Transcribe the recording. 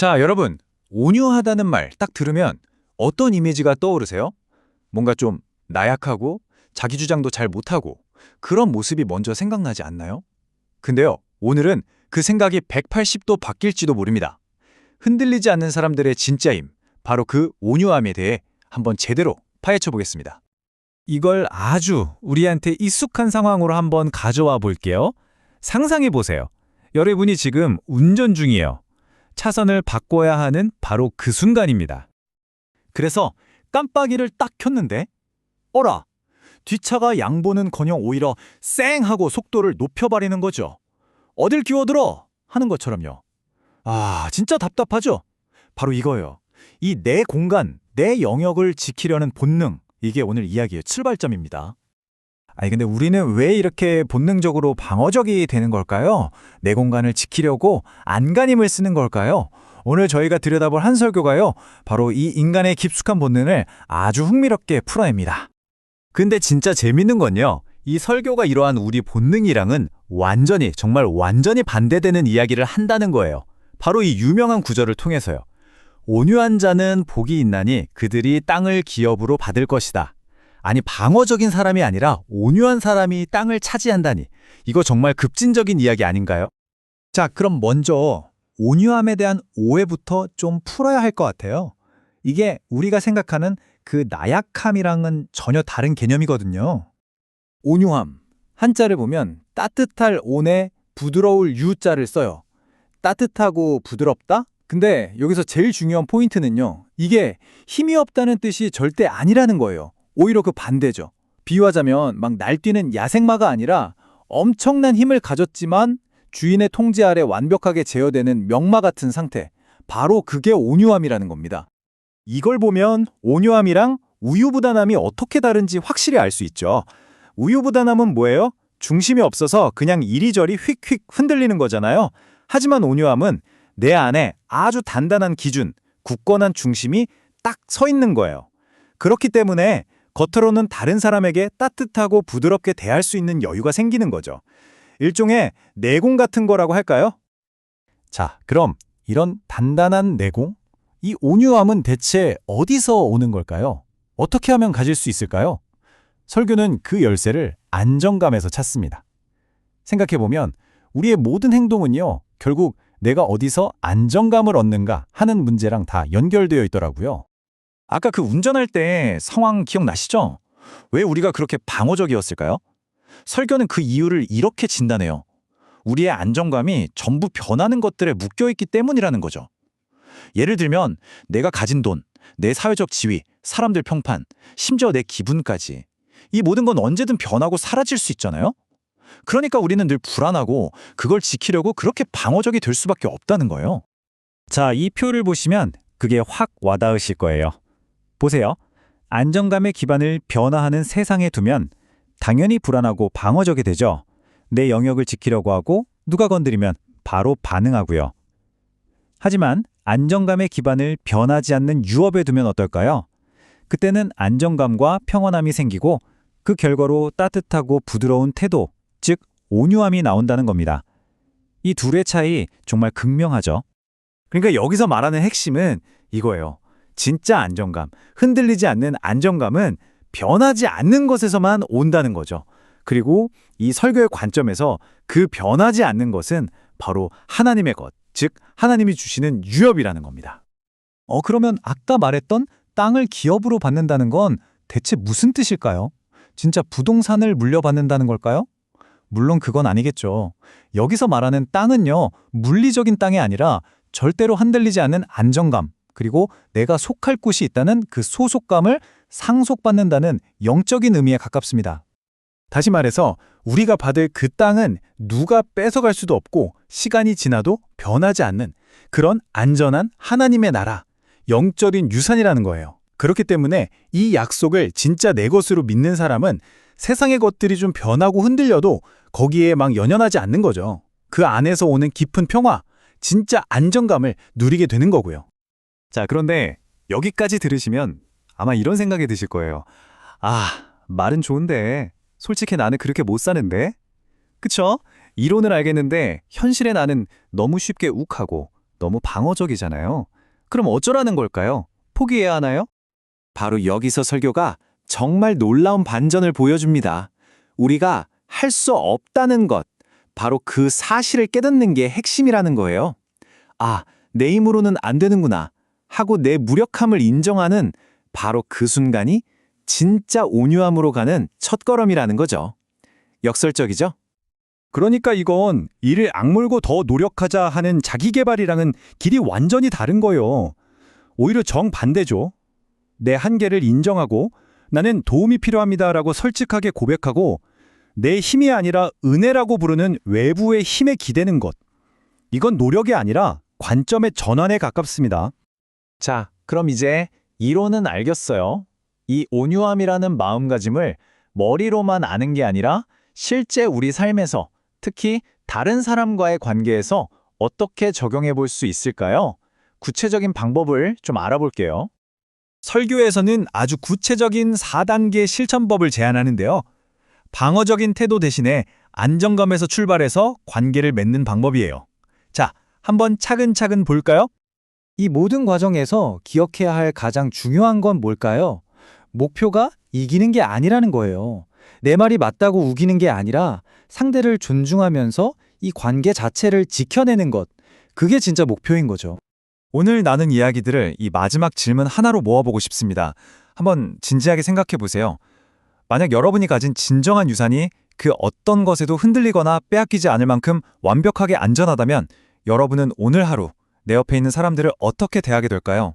자, 여러분, 온유하다는 말 딱 들으면 어떤 이미지가 떠오르세요? 뭔가 좀 나약하고 자기 주장도 잘 못하고 그런 모습이 먼저 생각나지 않나요? 근데요, 오늘은 그 생각이 180도 바뀔지도 모릅니다. 흔들리지 않는 사람들의 진짜 힘, 바로 그 온유함에 대해 한번 제대로 파헤쳐 보겠습니다. 이걸 아주 우리한테 익숙한 상황으로 한번 가져와 볼게요. 상상해 보세요. 여러분이 지금 운전 중이에요. 차선을 바꿔야 하는 바로 그 순간입니다. 그래서 깜빡이를 딱 켰는데 어라 뒷차가 양보는커녕 오히려 쌩 하고 속도를 높여버리는 거죠. 어딜 끼워들어 하는 것처럼요. 아 진짜 답답하죠. 바로 이거예요. 이 내 공간, 내 영역을 지키려는 본능 이게 오늘 이야기의 출발점입니다. 아니 근데 우리는 왜 이렇게 본능적으로 방어적이 되는 걸까요? 내 공간을 지키려고 안간힘을 쓰는 걸까요? 오늘 저희가 들여다볼 한 설교가요. 바로 이 인간의 깊숙한 본능을 아주 흥미롭게 풀어냅니다. 근데 진짜 재밌는 건요. 이 설교가 이러한 우리 본능이랑은 완전히 정말 완전히 반대되는 이야기를 한다는 거예요. 바로 이 유명한 구절을 통해서요. 온유한 자는 복이 있나니 그들이 땅을 기업으로 받을 것이다. 아니 방어적인 사람이 아니라 온유한 사람이 땅을 차지한다니. 이거 정말 급진적인 이야기 아닌가요? 자, 그럼 먼저 온유함에 대한 오해부터 좀 풀어야 할 것 같아요. 이게 우리가 생각하는 그 나약함이랑은 전혀 다른 개념이거든요. 온유함. 한자를 보면 따뜻할 온에 부드러울 유자를 써요. 따뜻하고 부드럽다? 근데 여기서 제일 중요한 포인트는요. 이게 힘이 없다는 뜻이 절대 아니라는 거예요. 오히려 그 반대죠. 비유하자면 막 날뛰는 야생마가 아니라 엄청난 힘을 가졌지만 주인의 통제 아래 완벽하게 제어되는 명마 같은 상태. 바로 그게 온유함이라는 겁니다. 이걸 보면 온유함이랑 우유부단함이 어떻게 다른지 확실히 알 수 있죠. 우유부단함은 뭐예요? 중심이 없어서 그냥 이리저리 휙휙 흔들리는 거잖아요. 하지만 온유함은 내 안에 아주 단단한 기준, 굳건한 중심이 딱 서 있는 거예요. 그렇기 때문에 겉으로는 다른 사람에게 따뜻하고 부드럽게 대할 수 있는 여유가 생기는 거죠. 일종의 내공 같은 거라고 할까요? 자, 그럼 이런 단단한 내공? 이 온유함은 대체 어디서 오는 걸까요? 어떻게 하면 가질 수 있을까요? 설교는 그 열쇠를 안정감에서 찾습니다. 생각해보면 우리의 모든 행동은요, 결국 내가 어디서 안정감을 얻는가 하는 문제랑 다 연결되어 있더라고요. 아까 그 운전할 때 상황 기억나시죠? 왜 우리가 그렇게 방어적이었을까요? 설교는 그 이유를 이렇게 진단해요. 우리의 안정감이 전부 변하는 것들에 묶여있기 때문이라는 거죠. 예를 들면 내가 가진 돈, 내 사회적 지위, 사람들 평판, 심지어 내 기분까지 이 모든 건 언제든 변하고 사라질 수 있잖아요? 그러니까 우리는 늘 불안하고 그걸 지키려고 그렇게 방어적이 될 수밖에 없다는 거예요. 자, 이 표를 보시면 그게 확 와닿으실 거예요. 보세요. 안정감의 기반을 변화하는 세상에 두면 당연히 불안하고 방어적이 되죠. 내 영역을 지키려고 하고 누가 건드리면 바로 반응하고요. 하지만 안정감의 기반을 변하지 않는 유업에 두면 어떨까요? 그때는 안정감과 평온함이 생기고 그 결과로 따뜻하고 부드러운 태도, 즉 온유함이 나온다는 겁니다. 이 둘의 차이 정말 극명하죠. 그러니까 여기서 말하는 핵심은 이거예요. 진짜 안정감, 흔들리지 않는 안정감은 변하지 않는 것에서만 온다는 거죠. 그리고 이 설교의 관점에서 그 변하지 않는 것은 바로 하나님의 것, 즉 하나님이 주시는 유업이라는 겁니다. 어 그러면 아까 말했던 땅을 기업으로 받는다는 건 대체 무슨 뜻일까요? 진짜 부동산을 물려받는다는 걸까요? 물론 그건 아니겠죠. 여기서 말하는 땅은요, 물리적인 땅이 아니라 절대로 흔들리지 않는 안정감, 그리고 내가 속할 곳이 있다는 그 소속감을 상속받는다는 영적인 의미에 가깝습니다. 다시 말해서 우리가 받을 그 땅은 누가 뺏어갈 수도 없고 시간이 지나도 변하지 않는 그런 안전한 하나님의 나라, 영적인 유산이라는 거예요. 그렇기 때문에 이 약속을 진짜 내 것으로 믿는 사람은 세상의 것들이 좀 변하고 흔들려도 거기에 막 연연하지 않는 거죠. 그 안에서 오는 깊은 평화, 진짜 안정감을 누리게 되는 거고요. 자, 그런데 여기까지 들으시면 아마 이런 생각이 드실 거예요. 아, 말은 좋은데 솔직히 나는 그렇게 못 사는데? 그쵸? 이론을 알겠는데 현실의 나는 너무 쉽게 욱하고 너무 방어적이잖아요. 그럼 어쩌라는 걸까요? 포기해야 하나요? 바로 여기서 설교가 정말 놀라운 반전을 보여줍니다. 우리가 할 수 없다는 것, 바로 그 사실을 깨닫는 게 핵심이라는 거예요. 아, 내 힘으로는 안 되는구나 하고 내 무력함을 인정하는 바로 그 순간이 진짜 온유함으로 가는 첫걸음이라는 거죠. 역설적이죠? 그러니까 이건 이를 악물고 더 노력하자 하는 자기 개발이랑은 길이 완전히 다른 거예요. 오히려 정반대죠. 내 한계를 인정하고 나는 도움이 필요합니다라고 솔직하게 고백하고 내 힘이 아니라 은혜라고 부르는 외부의 힘에 기대는 것. 이건 노력이 아니라 관점의 전환에 가깝습니다. 자, 그럼 이제 이론은 알겠어요. 이 온유함이라는 마음가짐을 머리로만 아는 게 아니라 실제 우리 삶에서 특히 다른 사람과의 관계에서 어떻게 적용해 볼 수 있을까요? 구체적인 방법을 좀 알아볼게요. 설교에서는 아주 구체적인 4단계 실천법을 제안하는데요. 방어적인 태도 대신에 안정감에서 출발해서 관계를 맺는 방법이에요. 자, 한번 차근차근 볼까요? 이 모든 과정에서 기억해야 할 가장 중요한 건 뭘까요? 목표가 이기는 게 아니라는 거예요. 내 말이 맞다고 우기는 게 아니라 상대를 존중하면서 이 관계 자체를 지켜내는 것. 그게 진짜 목표인 거죠. 오늘 나눈 이야기들을 이 마지막 질문 하나로 모아보고 싶습니다. 한번 진지하게 생각해 보세요. 만약 여러분이 가진 진정한 유산이 그 어떤 것에도 흔들리거나 빼앗기지 않을 만큼 완벽하게 안전하다면 여러분은 오늘 하루 내 옆에 있는 사람들을 어떻게 대하게 될까요?